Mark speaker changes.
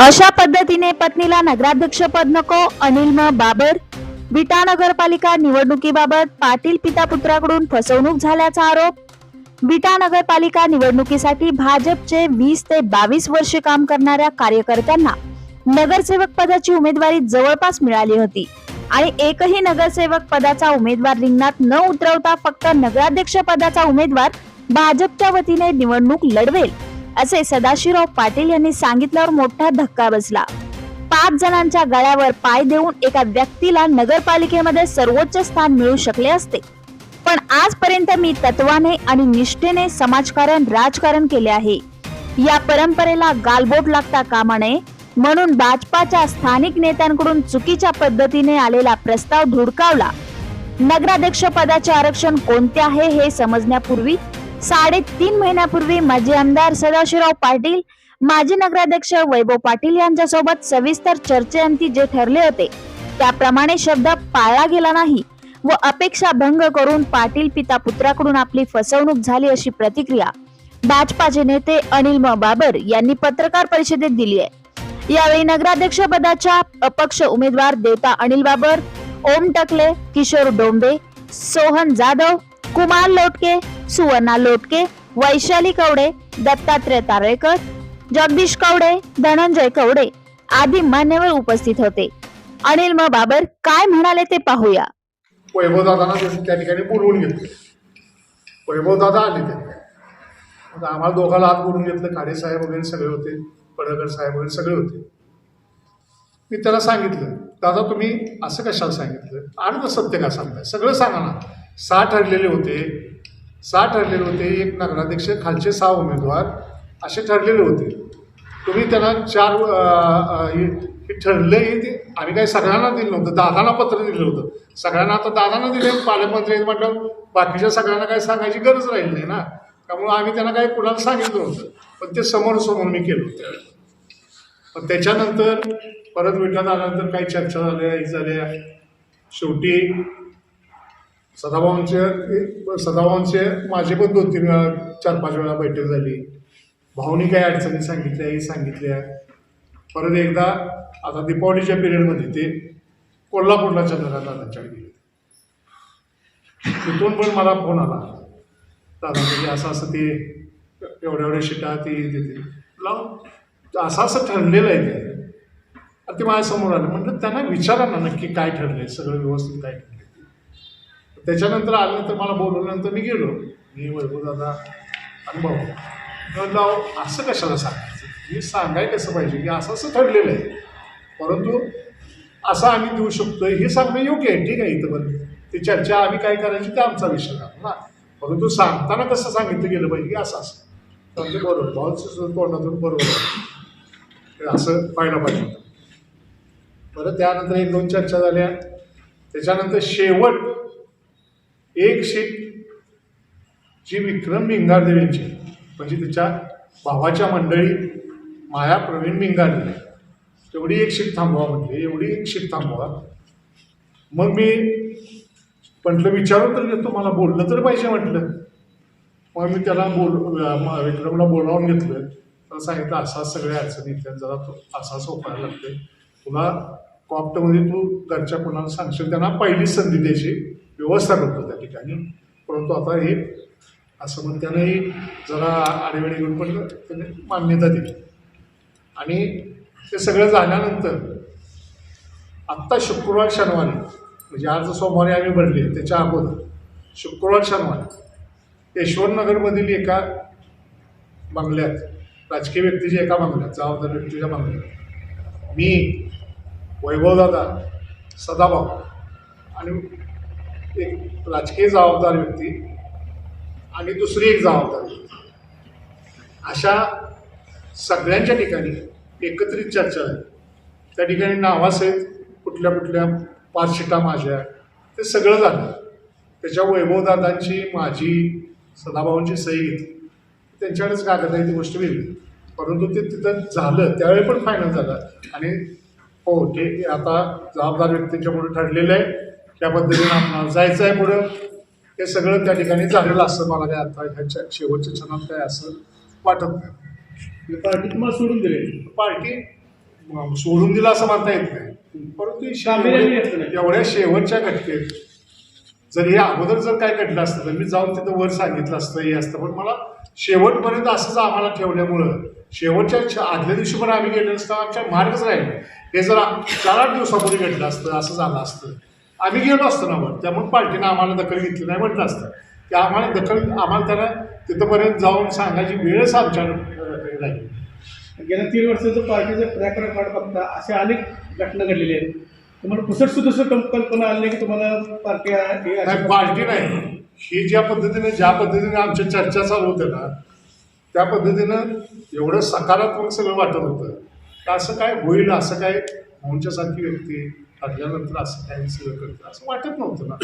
Speaker 1: अशा पद्धतीने पत्नीला नगराध्यक्षपद नको अनिल म बाबर. विटा नगरपालिका निवडणुकीबाबत पाटील पिता पुत्राकडून फसवणूक झाल्याचा आरोप. विटा नगरपालिका निवडणुकीसाठी भाजपचे वीस ते बावीस वर्षे काम करणाऱ्या कार्यकर्त्यांना नगरसेवक पदाची उमेदवारी जवळपास मिळाली होती. आणि एकही नगरसेवक पदाचा उमेदवार रिंगणात न उतरवता फक्त नगराध्यक्ष पदाचा उमेदवार भाजपच्या वतीने निवडणूक लढवेल. असे सदाशिवराव पाटील यांनी सांगितल्यावर मोठा धक्का बसला. पाच जणांच्या गळ्यावर पाय देऊन एका व्यक्तीला नगरपालिकेमध्ये सर्वोच्च स्थान मिळू शकले असते. पण आजपर्यंत मी तत्वाने आणि निष्ठेने समाजकारण राजकारण केले आहे. या परंपरेला गालबोट लागता कामा नये म्हणून भाजपाच्या स्थानिक नेत्यांकडून चुकीच्या पद्धतीने आलेला प्रस्ताव धुडकावला. नगराध्यक्ष पदाचे आरक्षण कोणते आहे हे समजण्यापूर्वी साडेतीन महिन्यापूर्वी माजी आमदार सदाशिवराव पाटील माजी नगराध्यक्ष वैभव पाटील यांच्यासोबत सविस्तर चर्चेअंती जे ठरले होते त्याप्रमाणे शब्द पाळला गेला नाही व अपेक्षा भंग करून पाटील पिता पुत्राकडून आपली फसवणूक झाली अशी प्रतिक्रिया भाजपाचे नेते अनिल म. बाबर यांनी पत्रकार परिषदेत दिली आहे. यावेळी नगराध्यक्ष पदाच्या अपक्ष उमेदवार देवता अनिल बाबर ओम टकले किशोर डोंबे सोहन जाधव कुमार लोटके सुवर्णा लोटके वैशाली कवडे दत्तात्रय तारेकर जगदीश कवडे धनंजय कवडे आदी मान्यवर उपस्थित होते. अनिल म. बाबर काय म्हणाले ते पाहूया.
Speaker 2: वैभवदादांना त्या- त्या ठिकाणी बोलवून घेतलं. वैभवदादा आले ते. आम्हाला दोघाला हात बोलून घेतलं. खाडे साहेब वगैरे सगळे होते. पडळकर साहेब वगैरे सगळे होते. मी त्याला सांगितलं दादा तुम्ही असं कशाला सांगितलं? अर्ध सत्य का सांगताय? सगळं सांगा ना. साठ ठरलेले होते. सहा ठरलेले होते एक नगराध्यक्ष खालचे सहा उमेदवार असे ठरलेले होते. तुम्ही त्यांना चार हे ठरले ठरलं ते आम्ही काही सगळ्यांना दिलं नव्हतं दादांना पत्र दिलं होतं. सगळ्यांना आता दादांना दिले पालकमंत्री म्हटलं बाकीच्या सगळ्यांना काही सांगायची गरज राहिली नाही ना. त्यामुळं आम्ही त्यांना काही कुणाला सांगितलं नव्हतं पण ते समोर समोर मी केलं होतं. पण त्याच्यानंतर परत भेटण्यात आल्यानंतर काही चर्चा झाल्या हे झाल्या. शेवटी सदाभाऊंचे सदाभाऊंचे माझे पण दोन तीन वेळा चार पाच वेळा बैठक झाली. भाऊनी काही अडचणी सांगितल्या हे सांगितल्या. परत एकदा आता दीपावलीच्या पिरियडमध्ये ते कोल्हापूरला चंद्रकांत दादांच्याकडे गेले. तिथून पण मला फोन आला. दादा म्हणजे असं असं ते एवढ्या एवढ्या शिटा ते देते लाव असं असं ठरलेलं आहे ते. ते माझ्यासमोर आलं. म्हटलं त्यांना विचारा ना नक्की काय ठरलंय सगळं व्यवस्थित काय ठरलं त्याच्यानंतर आल्यानंतर मला बोलवल्यानंतर मी गेलो. मी वैभव दादा आणि भाऊ असं कशाला सांगायचं? मी सांगाय कसं पाहिजे? की असं असं ठरलेलं आहे. परंतु असं आम्ही देऊ शकतो हे सांगणं योग्य आहे. ठीक आहे इथं ते ती चर्चा आम्ही काय करायची ते आमचा विषय झाला ना. परंतु सांगताना कसं सांगितलं गेलं पाहिजे की असं असं. म्हणजे बरोबर. भाऊचं तोंडातून बरोबर. असं पाहायला पाहिजे. होतं. परत त्यानंतर एक दोन चर्चा झाल्या. त्याच्यानंतर शेवट एक शीट जी विक्रम भिंगारदेव यांची म्हणजे तिच्या भावाच्या मंडळी माया प्रवीण भिंगारदेव तेवढी एक शीट थांबवा म्हटली एवढी एक शीट थांबवा. मग मी म्हटलं विचारून तर घेतो मला बोललं तर पाहिजे म्हटलं. मग मी त्याला बोल विक्रमला बोलावून घेतलं. त्याला सांगितलं असा सगळ्या अडचणी जरा तो असा सोपायला लागते तुला कॉप्टमध्ये तू घरच्या कोणाला सांगशील त्यांना पहिली संधी द्यायची व्यवस्था करतो. ठिकाणी परंतु आता हे असं जरा आडीवेळी घेऊन पण त्याने मान्यता दिली. आणि ते सगळं झाल्यानंतर आत्ता शुक्रवार शनिवारी म्हणजे आज सोमवारी आम्ही भरले त्याच्या अगोदर शुक्रवार शनिवारी यशवंतनगरमधील एका बंगल्यात राजकीय व्यक्तीच्या एका बंगल्यात जबाबदार व्यक्तीच्या बंगल्यात मी वैभवदादा सदाभाऊ आणि एक राजकीय जबाबदार व्यक्ती आणि दुसरी एक जबाबदार व्यक्ती. अशा सगळ्यांच्या ठिकाणी एकत्रित चर्चा आहे त्या ठिकाणी नावासहित कुठल्या कुठल्या पाच शिटा माझ्या ते सगळं झालं. त्याच्या वैभवदादांची माझी सदाभाऊंची सही घेतली. त्यांच्याकडेच कागद आहे ती गोष्ट वेगळी. परंतु ते तिथं झालं त्यावेळी पण फायनल झालं. आणि हो ते आता जबाबदार व्यक्तींच्या पुढे ठरलेलं आहे. त्या पद्धतीने आपल्याला जायचं आहे पुढं. हे सगळं त्या ठिकाणी झालेलं असं मला काय आता ह्याच्या शेवटच्या क्षणात काय असं वाटत नाही.
Speaker 3: पार्टी तुम्हाला सोडून दिले.
Speaker 2: पार्टी सोडून दिला असं म्हणता येत नाही. परंतु शेवट-
Speaker 3: नाही.
Speaker 2: एवढ्या शेवटच्या घटनेत जर हे अगोदर जर काय घडलं असतं तर मी जाऊन तिथं वर सांगितलं असतं हे असतं. पण मला शेवटपर्यंत असंच आम्हाला ठेवल्यामुळं शेवटच्या आदल्या दिवशी पण आम्ही गेलो असता आमच्या मार्गच राहिले हे जर चार आठ दिवसापूर्वी घडलं असतं असं झालं असतं आम्ही गेलो असतो ना वर त्यामुळे पार्टीनं आम्हाला दखल घेतली नाही म्हटलं असतं. की आम्हाला दखल आम्हाला त्यांना तिथंपर्यंत जाऊन सांगायची वेळच आमच्या राहील
Speaker 3: गेल्या तीन वर्षाचं पार्टीचं ट्रॅक रेकॉर्ड बघता अशा अनेक घटना घडलेल्या आहेत. तुम्हाला पुसट सुद्धा कल्पना आली की तुम्हाला पार्टी
Speaker 2: नाही पार्टी नाही. ही ज्या पद्धतीने ज्या पद्धतीने आमच्या चर्चा चालू होत्या ना त्या पद्धतीनं एवढं सकारात्मक सगळं वाटत होतं. की असं काय होईल असं काय मोहनच्यासारखी व्यक्ती ठरल्यानंतर असं काय सगळं करतं असं वाटत नव्हतं ना